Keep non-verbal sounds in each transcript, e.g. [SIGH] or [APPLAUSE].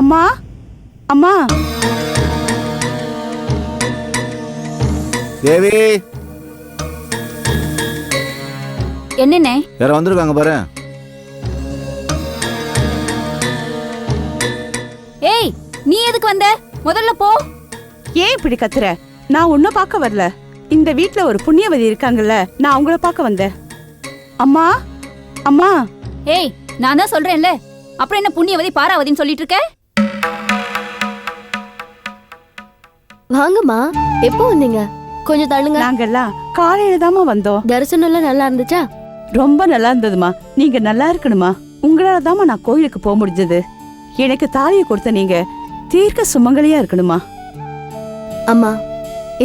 அம்மா அம்மா. தேவி. என்னண்ணே யார வந்திருக்காங்க பாரு. ஏய் நீ எதுக்கு வந்த? முதல்ல போ. ஏன் இப்படி கத்துற? நான் உன்னை பார்க்க வரல. இந்த வீட்ல ஒரு புண்ணியவதி இருக்காங்கல்ல நான் அவங்கள பார்க்க வந்தேன். அம்மா அம்மா. ஏய் நான் தான் சொல்றேன்ல. அப்புறம் என்ன புண்ணியவதி பாராவதின்னு சொல்லிட்டு இருக்க? வாங்கம்மா. எப்போ வந்தீங்க? கொஞ்சம் தள்ளுங்க. நாங்கெல்லாம் காலையில தாம்மா வந்தோம். தரிசனம் எல்லாம் நல்லா இருந்துச்சா? ரொம்ப நல்லா இருந்ததுமா நீங்க நல்லா இருக்கணுமா உங்களால தாம்மா நான் கோயிலுக்கு போக முடிஞ்சது. எனக்கு தாலியை கொடுத்த நீங்க தீர்க்க சுமங்கலியா இருக்கணுமா அம்மா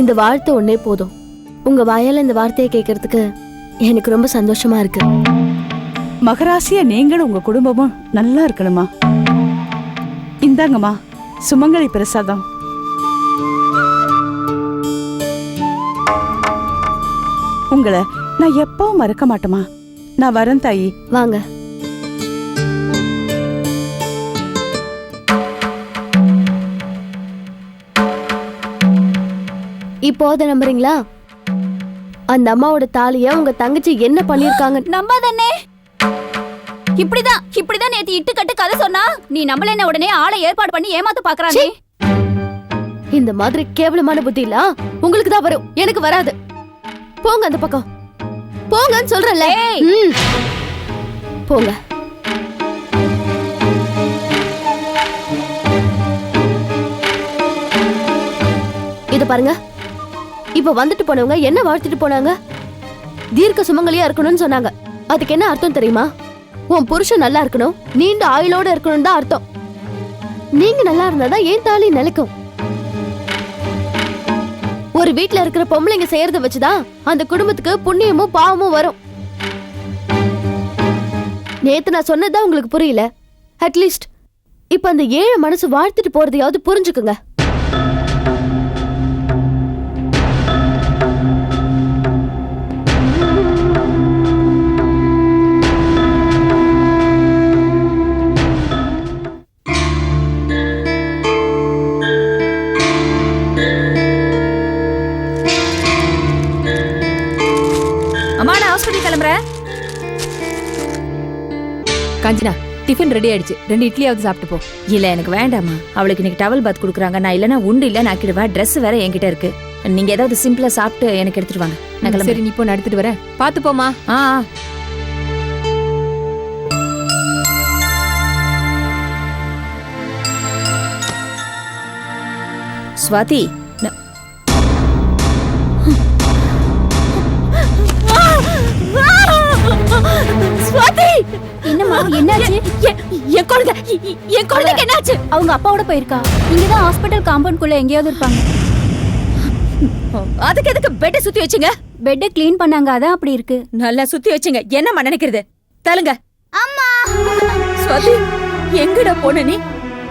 இந்த வார்த்தை ஒன்னே போதும். உங்க வாயால இந்த வார்த்தையை கேட்கறதுக்கு எனக்கு ரொம்ப சந்தோஷமா இருக்கு. மகராசியா நீங்களும் உங்க குடும்பமும் நல்லா இருக்கணுமா இந்தாங்கம்மா சுமங்கலி பிரசாதம். உங்களை நான் எப்பவும் மறக்க மாட்டேமா நான் வரேன் தாயி. வாங்க. இப்போ அதை நம்புறீங்களா? அந்த அம்மாவோட தாலிய உங்க தங்கச்சி என்ன பண்ணிருக்காங்க நம்பாதண்ணே. இப்படிதான் இப்படிதான் நேத்து இட்டு கட்டு கதை சொன்னா. நீ நம்மள உடனே ஆளை ஏற்பாடு பண்ணி ஏமாத்த பாக்குறானே இந்த மாதிரி கேவலமான புத்தி இல்ல உங்களுக்கு தான் வரும். எனக்கு வராது. போங்க அந்த பக்கம். போங்கன்னு. ம். போங்க. இத பாருங்க. இப்ப வந்துட்டு போனவங்க என்ன வாழ்த்திட்டு போனாங்க? தீர்க்க சுமங்கலியா இருக்கணும்னு சொன்னாங்க. அதுக்கு என்ன அர்த்தம் தெரியுமா? உன் புருஷன் நல்லா இருக்கணும் நீண்ட ஆயுளோட இருக்கணும் தான் அர்த்தம். நீங்க நல்லா இருந்தாதான் ஏன் தாலி நிலைக்கும்? ஒரு வீட்ல இருக்கிற பொம்பளைங்க செய்யறத வச்சுதான் அந்த குடும்பத்துக்கு புண்ணியமும் பாவமும் வரும். நேத்து நான் சொன்னதுதான் உங்களுக்கு புரியல? அட்லீஸ்ட் இப்ப அந்த ஏழை மனசு வாழ்த்துட்டு போறதையாவது புரிஞ்சுக்குங்க. ஹாஸ்பிட்டல் கிளம்புறேன். காஞ்சனா டிஃபன் ரெடி ஆயிடுச்சு. ரெண்டு இட்லியாவது சாப்பிட்டு போ. இல்ல எனக்கு வேண்டாம்மா. அவளுக்கு இன்னைக்கு டவல் பாத் கொடுக்குறாங்க. நான் இல்லனா உண்டு இல்ல நாக்கிடுவேன் Dress வேற என்கிட்ட இருக்கு. நீங்க ஏதாவது சிம்பிளா சாப்பிட்டு எனக்கு எடுத்துட்டு வாங்க. நான் சரி நீ இப்போ நான் எடுத்துட்டு வரேன். பாத்து போமா ஆ ஆ. என்னாச்சு? என் குழந்தை என் குழந்தைக்கு என்னாச்சு? அவங்க அப்பாவோட போயிருக்கா. இங்கதான் ஹாஸ்பிட்டல் காம்பவுண்ட் குள்ள எங்கேயாவது இருப்பாங்க. அதுக்கு எதுக்கு பெட்டை சுத்தி வச்சுங்க? பெட்டை க்ளீன் பண்ணாங்க அதான் அப்படி இருக்கு. நல்லா சுத்தி வச்சுங்க. என்னம்மா நினைக்கிறது? தலுங்க அம்மா! ஸ்வாதி எங்கடா போன நீ?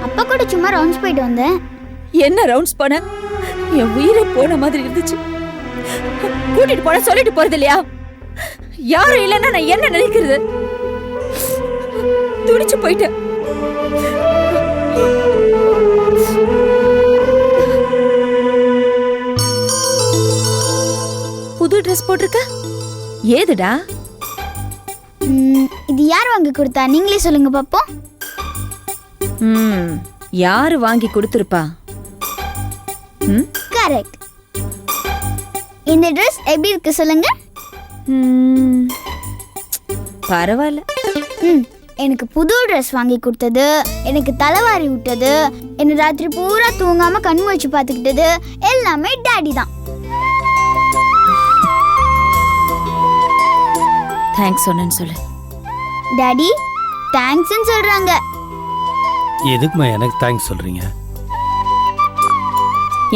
அப்பா கூட சும்மா ரவுண்ட்ஸ் போயிட்டு வந்தேன். என்ன ரவுண்ட்ஸ் போன? என் உயிரே போன மாதிரி இருந்துச்சு. கூட்டிட்டு போன சொல்லிட்டு போறது இல்லையா யாரும் இல்லைன்னா நான் என்ன நினைக்கிறது? துடிச்சு போயிட்டேன் புது ட்ரெஸ் போட்டிருக்க? ஏதுடா? இது யார் வாங்கி கொடுத்தா? நீங்களே சொல்லுங்க பாப்போம். ம் யாரு வாங்கி கொடுத்துருப்பா? ம்? கரெக்ட் இந்த ட்ரெஸ் எப்படி இருக்கு சொல்லுங்க. ம், பரவாயில்ல. ம். எனக்கு புது ட்ரெஸ் வாங்கி கொடுத்தது எனக்கு தலைவாரி விட்டது என்ன ராத்திரி பூரா தூங்காம கண் வச்சு பார்த்துக்கிட்டது எல்லாமே டாடி தான். தேங்க்ஸ் சொன்னேன்னு சொல்லு. டாடி தேங்க்ஸ்னு சொல்றாங்க. எதுக்குமா எனக்கு தேங்க்ஸ் சொல்றீங்க?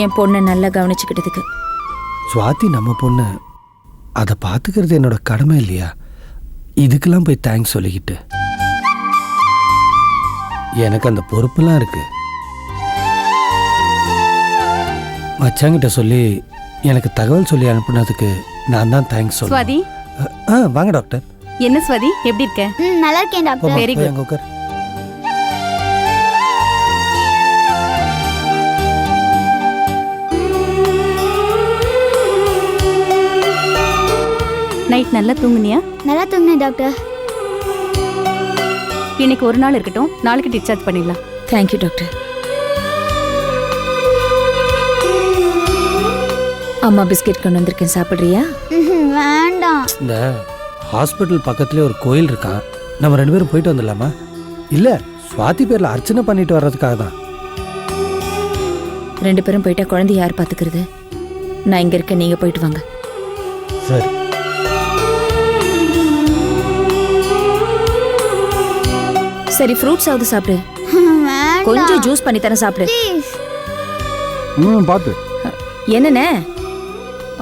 என் பொண்ணை நல்லா கவனிச்சுக்கிட்டதுக்கு. சுவாதி நம்ம பொண்ணு அதை பார்த்துக்கிறது என்னோட கடமை இல்லையா? இதுக்கெல்லாம் போய் தேங்க்ஸ் சொல்லிக்கிட்டு. எனக்கு அந்த பொறுப்பெல்லாம் இருக்கு. மச்சாங்கிட்ட சொல்லி எனக்கு தகவல் சொல்லி அனுப்புனதுக்கு நான் தான் தேங்க்ஸ் சொல்லுவேன் சுவாதி? ஆ வாங்க டாக்டர் என்ன சுவாதி? எப்படி இருக்க? ம் நல்லா இருக்கேன் டாக்டர் good. அங்க உட்கார் நைட் நல்லா தூங்குனியா? நல்லா தூங்கினேன் டாக்டர் இன்னைக்கு ஒரு நாள் இருக்கட்டும். நாளைக்கு டிஸ்சார்ஜ் பண்ணிடலாம். தேங்க்யூ டாக்டர் அம்மா பிஸ்கெட் கொண்டு வந்திருக்கேன். சாப்பிட்றியா? வேண்டாம். இந்த ஹாஸ்பிட்டல் பக்கத்துலேயே ஒரு கோயில் இருக்கான் நம்ம ரெண்டு பேரும் போயிட்டு வந்துடலாமா? இல்லை சுவாதி பேரில் அர்ச்சனை பண்ணிட்டு வர்றதுக்காக தான். ரெண்டு பேரும் போயிட்டா குழந்தை யார் பாத்துக்கிறது நான் இங்க இருக்கேன் நீங்க போயிட்டு வாங்க. சரி. சரி ஃப்ரூட்ஸ் ஆகுது சாப்பிடு. கொஞ்சம் ஜூஸ் பண்ணி தரேன் சாப்பிடு. ம் பார்த்து என்னண்ணே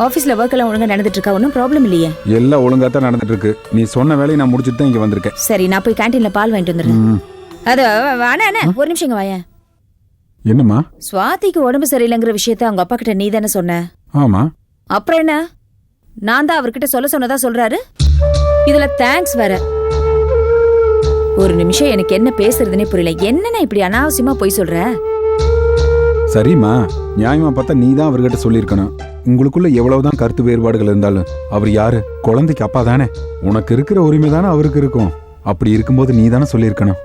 ஆஃபீஸில் ஒர்க் எல்லாம் ஒழுங்கா நடந்துட்டு இருக்கா? ஒன்றும் ப்ராப்ளம் இல்லையே. எல்லாம் ஒழுங்கா தான் நடந்துட்டு இருக்கு. நீ சொன்ன வேலையை நான் முடிச்சுட்டு தான் இங்க வந்திருக்கேன். சரி நான் போய் கேண்டீன்ல பால் வாங்கிட்டு வந்துடுறேன். அது வாணா அண்ணே ஒரு நிமிஷம் இங்க வாயேன். என்னம்மா? சுவாதிக்கு உடம்பு சரியில்லைங்கிற விஷயத்த அவங்க அப்பா கிட்ட நீ தானே சொன்ன. ஆமா. அப்புறம் என்ன? நான் தான் அவர்கிட்ட சொல்ல சொன்னதா சொல்றாரு? இதுல தேங்க்ஸ் வேற. ஒரு நிமிஷம் எனக்கு என்ன பேசுறதுனே புரியல. என்னென்ன இப்படி அனாவசியமா போய் சொல்ற? சரிம்மா. நியாயமா பார்த்தா நீ தான் அவர்கிட்ட சொல்லியிருக்கணும். உங்களுக்குள்ள எவ்வளவுதான் கருத்து வேறுபாடுகள் இருந்தாலும் அவர் யாரு? குழந்தைக்கு அப்பா தானே. உனக்கு இருக்கிற உரிமை தானே அவருக்கு இருக்கும். அப்படி இருக்கும்போது நீ தானே சொல்லியிருக்கணும்.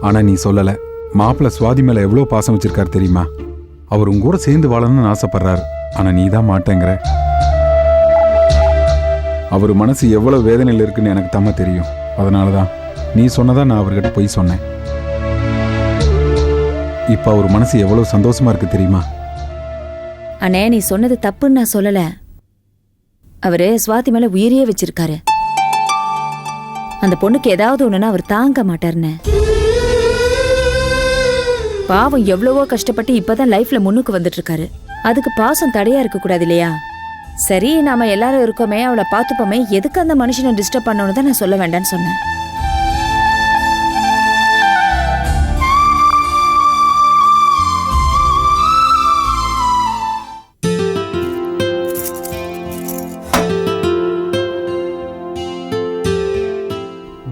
ஆனா நீ சொல்லல. மாப்பிள்ள சுவாதி மேல எவ்வளவு பாசம் வச்சிருக்காரு தெரியுமா? அவர் உங்க கூட சேர்ந்து வாழணும்னு ஆசைப்படுறாரு. ஆனா நீ தான் மாட்டேங்கிற. அவர் மனசு எவ்வளவு வேதனையில் இருக்குன்னு எனக்கு தம்ம தெரியும். அதனாலதான் நீ சொன்னதா நான் அவர்கிட்ட போய் சொன்னேன். இப்ப அவர் மனசு எவ்வளவு சந்தோஷமா இருக்கு தெரியுமா? அண்ணே நீ சொன்னது தப்புன்னு நான் சொல்லல. அவரு சுவாதி மேல உயிரியே வச்சிருக்காரு. அந்த பொண்ணுக்கு ஏதாவது ஒண்ணுன்னா அவர் தாங்க மாட்டாருன்னு. பாவம் எவ்வளவோ கஷ்டப்பட்டு இப்பதான் லைஃப்ல முன்னுக்கு வந்துட்டு இருக்காரு அதுக்கு பாசம் தடையா இருக்க கூடாது இல்லையா? சரி நாம எல்லாரும் இருக்கோமே அவளை பார்த்துப்போமே. எதுக்கு அந்த மனுஷனை டிஸ்டர்ப் பண்ணணும்னு தான் நான் சொல்ல வேண்டாம்னு சொன்னேன்.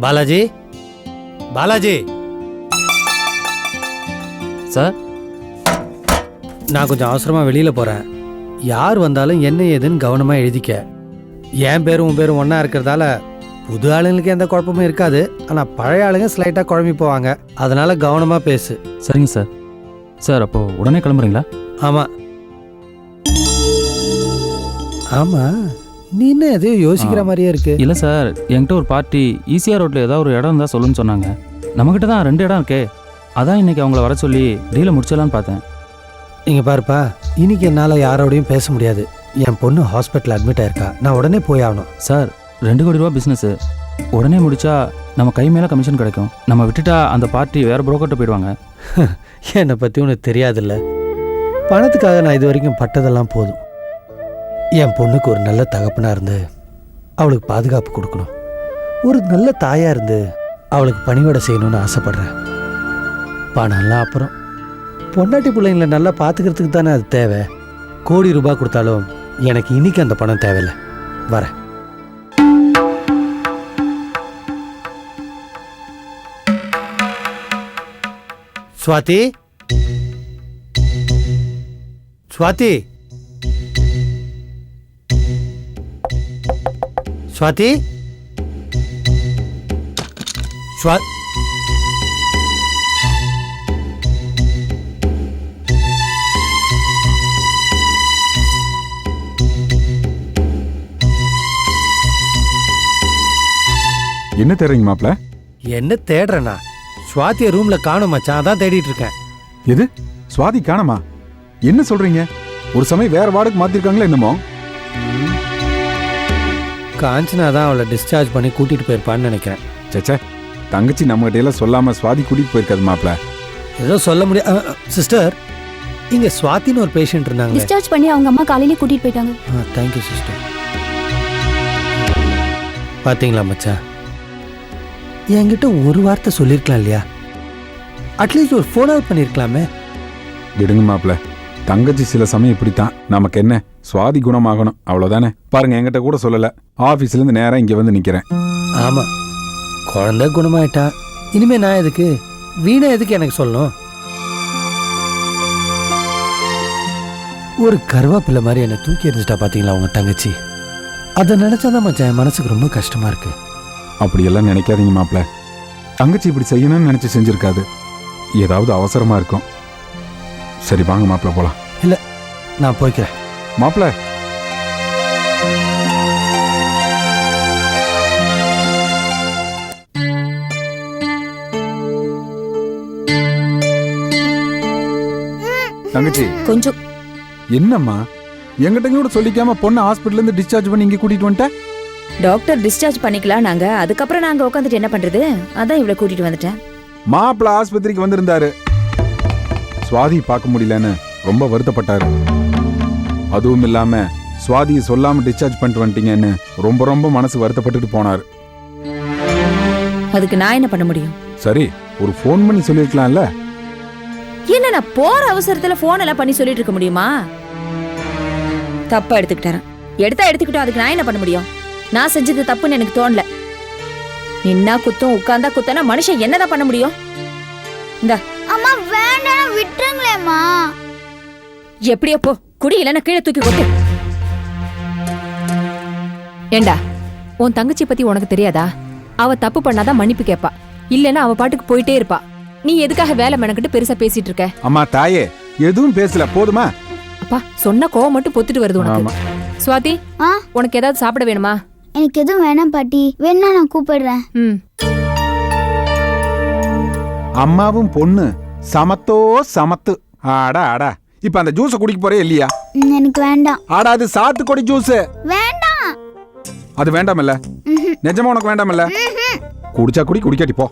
பாலாஜி? பாலாஜி! சார் நான் கொஞ்சம் அவசரமா வெளியில போறேன். யார் வந்தாலும் என்ன ஏதுன்னு கவனமா எழுதிக்க. என் பேரும் உன் பேரும் ஒண்ணா இருக்கிறதால புது ஆளுங்களுக்கு எந்த குழப்பமும் இருக்காது. ஆனா பழைய ஆளுங்க ஸ்லைட்டா குழம்பி போவாங்க. அதனால கவனமா பேசு. சரிங்க சார். சார் அப்போ உடனே கிளம்புறீங்களா? ஆமா. ஆமா. நீ என்ன எதையோ யோசிக்கிற. மாதிரியே இருக்கு. இல்லை சார் என்கிட்ட ஒரு பார்ட்டி ஈசிஆர் ரோட்டில் ஏதாவது ஒரு இடம் இருந்தால் சொல்லுன்னு சொன்னாங்க. நம்மக்கிட்ட தான் ரெண்டு இடம் இருக்கே. அதான் இன்னைக்கு அவங்கள வர சொல்லி டீலை முடிச்சிடலான்னு பார்த்தேன். இங்க பாருப்பா இன்னைக்கு என்னால யாரோடையும் பேச முடியாது. என் பொண்ணு ஹாஸ்பிட்டல் அட்மிட் ஆயிருக்கா. நான் உடனே போய் ஆகணும். சார் ரெண்டு கோடி ரூபா பிஸ்னஸ் உடனே முடிச்சா நம்ம கை மேலே கமிஷன் கிடைக்கும். நம்ம விட்டுட்டா அந்த பார்ட்டி வேற புரோக்கர்ட்ட போயிடுவாங்க. [LAUGHS] என்னை பற்றி உனக்கு தெரியாதுல்ல? பணத்துக்காக நான் இது வரைக்கும் பட்டதெல்லாம் போதும். என் பொண்ணுக்கு ஒரு நல்ல தகப்பனாக இருந்து அவளுக்கு பாதுகாப்பு கொடுக்கணும். ஒரு நல்ல தாயாக இருந்து அவளுக்கு பணிவிட செய்யணும்னு ஆசைப்பட்றேன். பணம்லாம் அப்புறம். பொண்டாட்டி பிள்ளைங்களை நல்லா பார்த்துக்கிறதுக்கு தானே அது தேவை. கோடி ரூபாய் கொடுத்தாலும் எனக்கு இன்னைக்கு அந்த பணம் தேவையில்லை. வரேன். சுவாதி? சுவாதி? ஸ்வாதி ஸ்வா என்ன தேடுறீங்க மாப்ள என்ன தேடுறேண்ணா ஸ்வாதியை ரூம்ல காணும் மச்சான். அதான் தேடிட்டு இருக்கேன். எது? சுவாதி காணமா? என்ன சொல்றீங்க? ஒரு சமயம் வேற வார்டுக்கு மாத்திருக்காங்களா என்னமோ? காஞ்சனா தான் அவளை டிஸ்சார்ஜ் பண்ணி கூட்டிட்டு போயிருப்பான்னு நினைக்கிறேன். சச்சே தங்கச்சி நம்ம எல்லாம் சொல்லாம சுவாதி கூட்டிட்டு போயிருக்காது மாப்ள ஏதோ சொல்ல முடியாது சிஸ்டர் இங்க ஸ்வாதின்னு ஒரு பேஷண்ட் இருந்தாங்களே. டிஸ்சார்ஜ் பண்ணி அவங்க அம்மா காலையிலே கூட்டிட்டு போயிட்டாங்க. ஆ தேங்க்யூ சிஸ்டர் பாத்தீங்களா மச்சான் என்கிட்ட ஒரு வார்த்தை சொல்லியிருக்கலாம் இல்லையா? அட்லீஸ்ட் ஒரு ஃபோன் அவுட் பண்ணியிருக்கலாமே விடுங்க மாப்ள தங்கச்சி சில சமயம் இப்படித்தான். நமக்கு என்ன? சுவாதி குணமாகணும். அவ்வளவுதானே? பாருங்க என்கிட்ட கூட சொல்லல. ஆபீஸ்ல இருந்து நேரா இங்க வந்து நிக்கிறேன். ஆமா. குழந்தை குணமாயிட்டா. இனிமே நான் எதுக்கு? வீணா எதுக்கு எனக்கு சொல்லணும்? ஒரு கருவாப்பிள்ளை மாதிரி என்னை தூக்கி எறிஞ்சிட்டா பாத்தீங்களா உங்க தங்கச்சி? அதை நினைச்சாதான் மச்சான் என் மனசுக்கு ரொம்ப கஷ்டமா இருக்கு. அப்படியெல்லாம் நினைக்காதீங்க மாப்ள தங்கச்சி இப்படி செய்யணும்னு நினைச்சு செஞ்சிருக்காது. ஏதாவது அவசரமா இருக்கும். சரி வாங்க மாப்ள போலாம். நான் போய்க்கிறேன். மாப்ள தங்கச்சி. கொஞ்சம். என்னம்மா? என்கிட்ட கூட சொல்லிக்காம பொண்ணு ஹாஸ்பிட்டல்ல இருந்து டிஸ்சார்ஜ் பண்ணி இங்க கூட்டிட்டு வந்துட்ட? டாக்டர் டிஸ்சார்ஜ் பண்ணிக்கலாம் நாங்க. அதுக்கப்புறம் நாங்க உட்காந்துட்டு என்ன பண்றது? அதான் இவ்வளவு கூட்டிட்டு வந்துட்டேன். மாப்பிள்ள ஆஸ்பத்திரிக்கு வந்திருந்தாரு. சுவாதி பார்க்க முடியலன்னு ரொம்ப வருத்தப்பட்டாரு. அதுவும் இல்லாம சுவாதியை சொல்லாம டிஸ்சார்ஜ் பண்ணிட்டு வந்துட்டீங்கன்னு ரொம்ப ரொம்ப மனசு வருத்தப்பட்டுட்டு போனாரு. அதுக்கு நான் என்ன பண்ண முடியும்? சரி ஒரு ஃபோன் பண்ணி சொல்லிருக்கலாம்ல? என்ன நான் போற அவசரத்துல போன் எல்லாம் பண்ணி சொல்லிட்டு இருக்க முடியுமா? தப்பா எடுத்துக்கிட்டேன் எடுத்தா எடுத்துக்கிட்டோம் அதுக்கு நான் என்ன பண்ண முடியும்? நான் செஞ்சது தப்புன்னு எனக்கு தோணல. நின்னா குத்தம் உட்கார்ந்தா குத்தனா மனுஷன் என்னதான் பண்ண முடியும்? அம்மா வேண்டாம் விட்டுருங்களேம்மா. எப்படியோ போ குடி இல்லைன்னா கீழே தூக்கி கொட்டு. ஏண்டா உன் தங்கச்சி பத்தி உனக்கு தெரியாதா? அவ தப்பு பண்ணாதான் மன்னிப்பு கேப்பா. இல்லைன்னா அவ பாட்டுக்கு போயிட்டே இருப்பா. நீ எதுக்காக வேலை மெனக்கிட்டு பெருசா பேசிட்டு இருக்க? அம்மா தாயே எதுவும் பேசல போதுமா? அப்பா சொன்ன கோவம் மட்டும் பொத்துட்டு வருது உனக்கு. சுவாதி ஆ? உனக்கு ஏதாவது சாப்பிட வேணுமா? எனக்கு எதுவும் வேணாம் பாட்டி. வேணா நான் கூப்பிடுறேன். ம். அம்மாவும் பொண்ணு சமத்தோ சமத்து. ஆடா ஆடா. இப்ப அந்த ஜூஸ குடிக்க போறே இல்லையா? ம், எனக்கு வேண்டாம். ஆடா அது சாத்துக்குடி ஜூஸ் வேண்டாம். அது வேண்டாமல்ல. ம்ஹும். நிஜமா உனக்கு வேண்டாமல்ல? குடிச்சா குடி குடிக்காட்டி போ.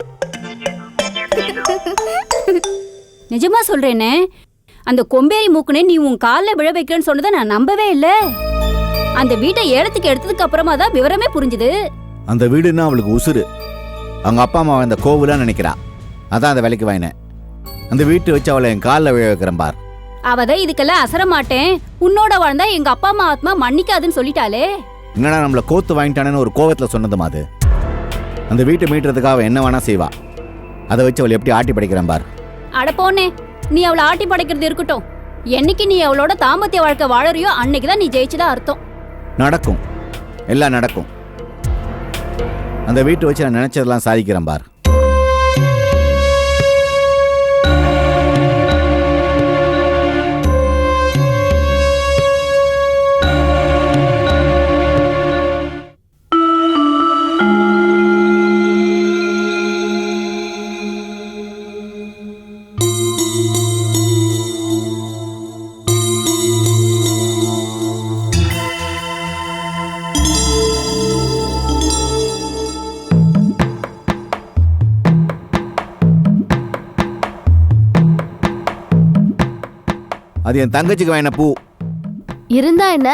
[LAUGHS] நிஜமா சொல்றேனே அந்த கொம்பேரி மூக்குனே நீ உன் காலில் விழ வைக்கிறேன்னு சொன்னதை நான் நம்பவே இல்லை. அந்த வீட்டை ஏலத்துக்கு எடுத்ததுக்கு அப்புறமா தான் விவரமே புரிஞ்சுது. அந்த வீடுன்னா அவளுக்கு உசுரு அவங்க அப்பா அம்மா அந்த கோவிலா நினைக்கிறா அதான் அந்த வேலைக்கு வாங்கினேன். அந்த வீட்டை வச்சு அவளை என் காலில் விழ வைக்கிறேன் பார். அவதான் இதுக்கெல்லாம் அசர மாட்டேன். உன்னோட வாழ்ந்தா எங்க அப்பா அம்மா ஆத்மா மன்னிக்காதுன்னு சொல்லிட்டாளே. என்னடா நம்மளை கோத்து வாங்கிட்டானேன்னு ஒரு கோவத்தில் சொன்னதுமா அது? அந்த வீட்டை மீட்டுறதுக்காக என்ன வேணா செய்வா. அதை வச்சு அவளை எப்படி ஆட்டி படைக்கிறேன் பார். அட போனே நீ அவளை ஆட்டி படைக்கிறது இருக்கட்டும். என்னைக்கு நீ அவளோட தாம்பத்திய வாழ்க்கை வாழறியோ அன்னைக்கு தான் நீ ஜெயிச்சதா அர்த்தம். நடக்கும். எல்லாம் நடக்கும். அந்த வீட்டை வச்சு நான் நினைச்சதெல்லாம் சாதிக்கிறேன் பார். அது என் தங்கச்சிக்கு வாங்கின பூ. இருந்தா என்ன?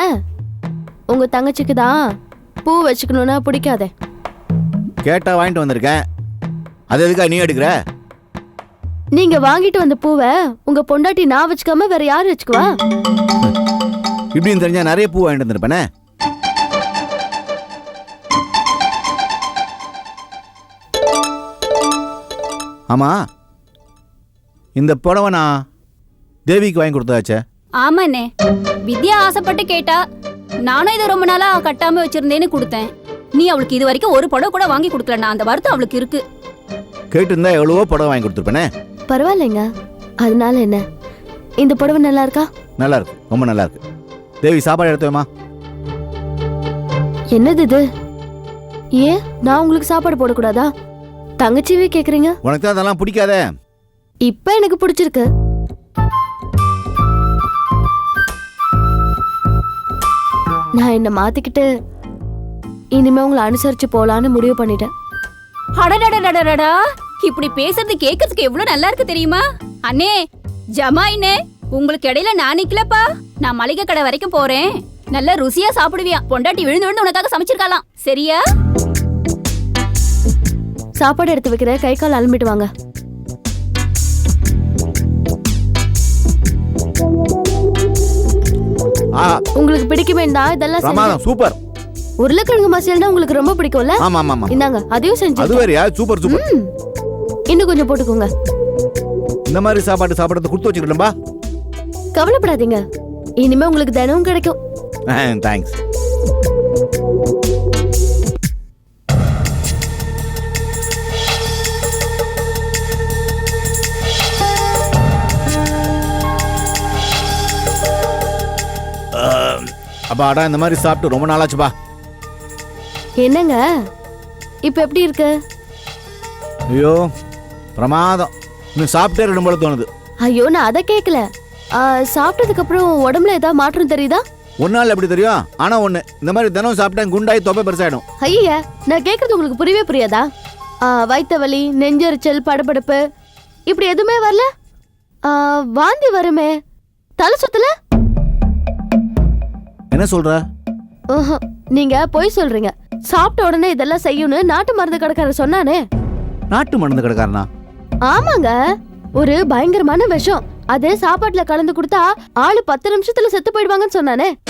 உங்க தங்கச்சிக்கு தான் பூ வச்சுக்கணும்னா பிடிக்காதே. கேட்டா வாங்கிட்டு வந்திருக்கேன். அது எதுக்காக நீ எடுக்கிற? நீங்க வாங்கிட்டு வந்த பூவை உங்க பொண்டாட்டி நான் வச்சுக்காம வேற யார் வச்சுக்குவா? இப்படின்னு தெரிஞ்சா நிறைய பூ வாங்கிட்டு வந்திருப்பேனே. ஆமா இந்த புடவை நான் தேவிக்கு வாங்கி கொடுத்தாச்சே? ஆமாண்ணே. வித்யா ஆசைப்பட்டு கேட்டா நானும் இதை ரொம்ப நாளா கட்டாம வச்சிருந்தேன்னு கொடுத்தேன். நீ அவளுக்கு இது வரைக்கும் ஒரு புடவை கூட வாங்கி கொடுக்கல. நான் அந்த வருத்தம் அவளுக்கு இருக்கு. கேட்டிருந்தா எவ்வளவோ புடவை வாங்கி கொடுத்துருப்பேனே? பரவாயில்லைங்க. அதனால என்ன? இந்த புடவை நல்லா இருக்கா? நல்லா இருக்கு. ரொம்ப நல்லா இருக்கு. தேவி சாப்பாடு எடுத்து வைமா என்னது இது? ஏன்? நான் உங்களுக்கு சாப்பாடு போடக்கூடாதா? தங்கச்சிவே கேக்குறீங்க? உனக்கு தான் அதெல்லாம் பிடிக்காதே. இப்ப எனக்கு பிடிச்சிருக்கு. நான் என்ன மாத்திக்கிட்டு இனிமே உங்களை அனுசரிச்சு போலான்னு முடிவு பண்ணிட்டேன். அடடடடடடா இப்படி பேசுறது கேட்கறதுக்கு எவ்வளவு நல்லா இருக்கு தெரியுமா? அண்ணே ஜமாயினே உங்களுக்கு இடையில நான் நிக்கலப்பா. நான் மளிகை கடை வரைக்கும் போறேன். நல்ல ருசியா சாப்பிடுவியா? பொண்டாட்டி விழுந்து விழுந்து உனக்காக சமைச்சிருக்கலாம் சரியா? சாப்பாடு எடுத்து வைக்கிற கை கால் அலம்பிட்டு வாங்க. உங்களுக்கு பிடிக்குமே தான் இதெல்லாம். பிரமாதம் சூப்பர் உருளைக்கிழங்கு மசால்னா உங்களுக்கு ரொம்ப பிடிக்கும்ல? ஆமா ஆமா ஆமா இந்தாங்க அதையும் செஞ்சு அது வேறயா? சூப்பர் சூப்பர் இன்னும் கொஞ்சம் போட்டுக்கோங்க. இந்த மாதிரி சாப்பாடு சாப்பிட்றது கொடுத்து வச்சுக்கிட்டோம்பா. கவலைப்படாதீங்க. இனிமே உங்களுக்கு தினமும் கிடைக்கும். தேங்க்ஸ் அப்பா அடா இந்த மாதிரி சாப்பிட்டு ரொம்ப நாளாச்சுப்பா என்னங்க? இப்ப எப்படி இருக்கு? ஐயோ பிரமாதம். இன்னும் சாப்பிட்டே ரெண்டு போல தோணுது. ஐயோ நான் அதை கேட்கல சாப்பிட்டதுக்கு அப்புறம் உடம்புல ஏதாவது மாற்றம் தெரியுதா? நாள் எப்படி தெரியும்? ஆனா ஒண்ணு இந்த மாதிரி தினம் சாப்பிட்டா குண்டாயி தொப்பை பெருசாயிடும். ஐய நான் கேட்கறது உங்களுக்கு புரியவே புரியாதா? வயித்த வலி நெஞ்செரிச்சல் படபடப்பு இப்படி எதுவுமே வரல? வாந்தி வருமே தலை சுத்தல? என்ன சொல்ற? ம்ஹும். நீங்க பொய் சொல்றீங்க. சாப்பிட்ட உடனே இதெல்லாம் செய்யணும்னு நாட்டு மருந்து கடைக்காரர் சொன்னானே. நாட்டு மருந்து கிடக்காரனா? ஆமாங்க. ஒரு பயங்கரமான விஷம். அது சாப்பாட்டுல கலந்து கொடுத்தா ஆளு பத்து நிமிஷத்துல செத்து போயிடுவாங்கன்னு சொன்னானே.